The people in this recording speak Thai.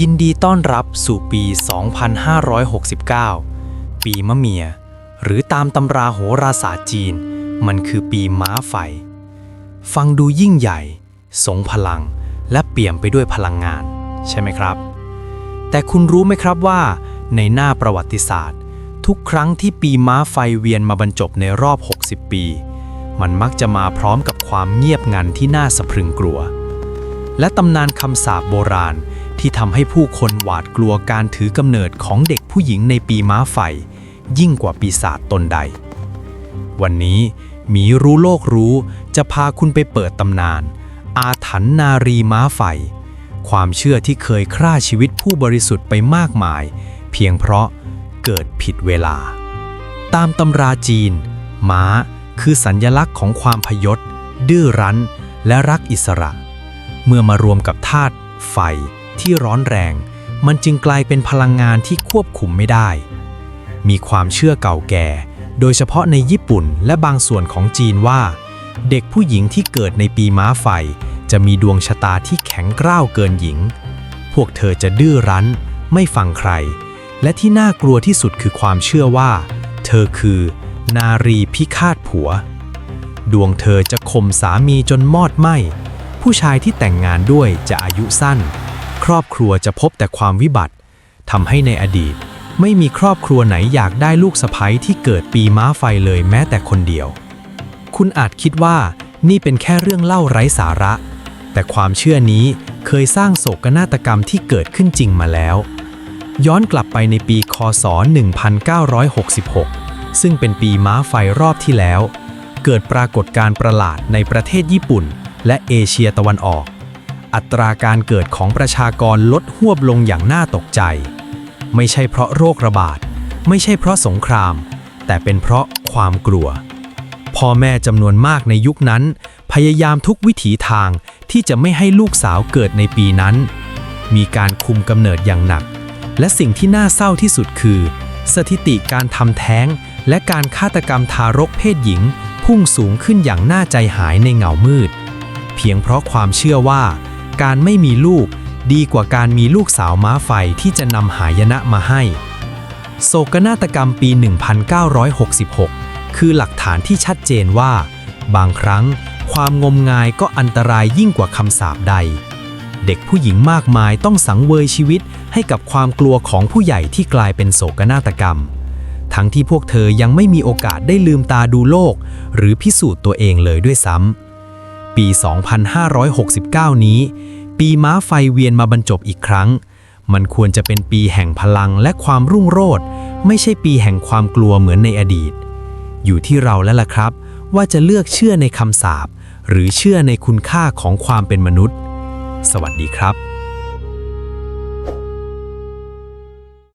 ยินดีต้อนรับสู่ปี 2569 ปีมะเมีย หรือตามตำราโหราศาสตร์จีน มันคือปีม้าไฟ ฟังดูยิ่งใหญ่ทรงพลัง และเปี่ยมไปด้วยพลังงาน ใช่ไหมครับ แต่คุณรู้ไหมครับว่า ในหน้าประวัติศาสตร์ ทุกครั้งที่ปีม้าไฟเวียนมาบรรจบในรอบ 60 ปี มันมักจะมาพร้อมกับความเงียบงันที่น่าสะพรึงกลัว และตำนานคำสาปโบราณ ที่ทำให้ผู้คนหวาดกลัวการถือกำเนิดของเด็กผู้หญิงในปีม้าไฟ ยิ่งกว่าปีศาจตนใด วันนี้หมีรู้โลกรู้จะพาคุณไปเปิดตำนาน อาถรรพ์นารีม้าไฟ ความเชื่อที่เคยฆ่าชีวิตผู้บริสุทธิ์ไปมากมาย เพียงเพราะเกิดผิดเวลา ตามตำราจีน ม้าคือสัญญลักษณ์ของความพยศ ดื้อรั้น และรักอิสระ เมื่อมารวมกับธาตุไฟ ที่ร้อนแรง มันจึงกลายเป็นพลังงานที่ควบคุมไม่ได้ มีความเชื่อเก่าแก่ โดยเฉพาะในญี่ปุ่นและบางส่วนของจีนว่า เด็กผู้หญิงที่เกิดในปีม้าไฟ จะมีดวงชะตาที่แข็งกร้าวเกินหญิง พวกเธอจะดื้อรั้น ไม่ฟังใคร และที่น่ากลัวที่สุดคือความเชื่อว่า เธอคือ นารีพิฆาตผัว ดวงเธอจะข่มสามีจนมอดไหมผู้ชายที่แต่งงานด้วยจะอายุสั้น ครอบครัวจะพบแต่ความวิบัติทำให้ในอดีต ไม่มีครอบครัวไหนอยากได้ลูกสะใภ้ที่เกิดปีม้าไฟเลยแม้แต่คนเดียว คุณอาจคิดว่านี่เป็นแค่เรื่องเล่าไร้สาระ แต่ความเชื่อนี้เคยสร้างโศกนาฏกรรมที่เกิดขึ้นจริงมาแล้ว ย้อนกลับไปในปีคศ 1966 ซึ่งเป็นปีม้าไฟรอบที่แล้ว เกิดปรากฏการณ์ประหลาดในประเทศญี่ปุ่น และเอเชียตะวันออก อัตราการเกิดของประชากรลดหวบลงอย่างน่าตกใจ ไม่ใช่เพราะโรคระบาด ไม่ใช่เพราะสงคราม แต่เป็นเพราะความกลัว พ่อแม่จำนวนมากในยุคนั้น พยายามทุกวิถีทางที่จะไม่ให้ลูกสาวเกิดในปีนั้น มีการคุมกำเนิดอย่างหนัก และสิ่งที่น่าเศร้าที่สุดคือ สถิติการทำแท้ง และการฆาตกรรมทารกเพศหญิง พุ่งสูงขึ้นอย่างน่าใจหายในเงามืด เพียงเพราะความเชื่อว่า การไม่มีลูกดีกว่าการมีลูกสาวม้าไฟที่จะนำหายนะมาให้ โศกนาฏกรรมปี 1966 คือหลักฐานที่ชัดเจนว่า บางครั้งความงมงายก็อันตรายยิ่งกว่าคำสาปใด เด็กผู้หญิงมากมายต้องสังเวยชีวิตให้กับความกลัวของผู้ใหญ่ที่กลายเป็นโศกนาฏกรรม ทั้งที่พวกเธอยังไม่มีโอกาสได้ลืมตาดูโลก หรือพิสูจน์ตัวเองเลยด้วยซ้ำ ปี 2569 นี้ ปีม้าไฟเวียนมาบรรจบอีกครั้ง มันควรจะเป็นปีแห่งพลังและความรุ่งโรจน์ไม่ใช่ปีแห่งความกลัวเหมือนในอดีต อยู่ที่เราแล้วล่ะครับ ว่าจะเลือกเชื่อในคำสาปหรือเชื่อในคุณค่าของความเป็นมนุษย์ สวัสดีครับ